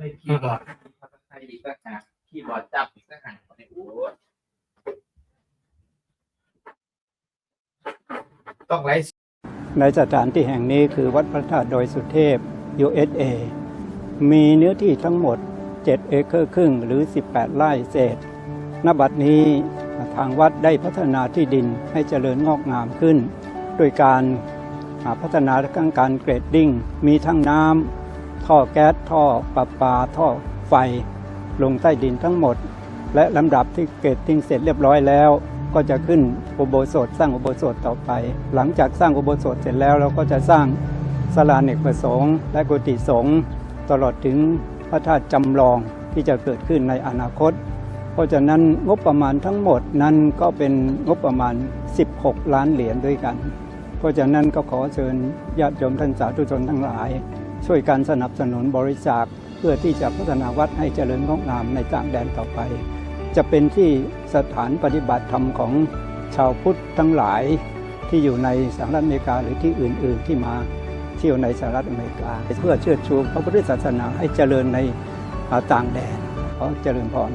เลยคีย์บอร์ดภาษาไทยอีกต่างหากคีย์บอร์ดจับอีกต่างหากเนี่ยโอ้ต้องไลฟ์ในสถานที่แห่งนี้คือวัดพระธาตุดอยสุเทพ USA มีเนื้อที่ทั้งหมด 7 เอเคอร์ครึ่งหรือ 18 ไร่เศษ ณ บัดนี้ทางวัดได้พัฒนาที่ดินให้เจริญงอกงามขึ้น โดยการพัฒนาทั้งการเกรดดิ้ง มีทั้งน้ำ ท่อแก๊สท่อประปาท่อไฟ ลงใต้ดินทั้งหมด และลำดับที่เกรดดิ้งเสร็จเรียบร้อยแล้ว ก็จะขึ้นอุโบสถสร้างอุโบสถต่อไป หลังจากสร้างอุโบสถเสร็จแล้วเราก็จะสร้างศาลาเนกประสงค์และกุฏิสงฆ์ตลอดถึงพระธาตุจำลองที่จะเกิดขึ้นในอนาคต เพราะฉะนั้นงบประมาณทั้งหมดนั้นก็เป็นงบประมาณ 16 ล้านเหรียญด้วยกัน เพราะฉะนั้นก็ขอเชิญญาติโยมท่านสาธุชนทั้งหลาย ช่วยการสนับสนุนบริจาคเพื่อที่จะพัฒนาวัดให้เจริญงอกงามในต่างแดนต่อไป จะเป็นที่สถานปฏิบัติธรรมของชาวพุทธทั้งหลายที่อยู่ในสหรัฐอเมริกาหรือที่อื่น ๆ ที่มาเที่ยวในสหรัฐอเมริกา เพื่อเชิดชูพระพุทธศาสนาให้เจริญในต่างแดนขอเจริญพร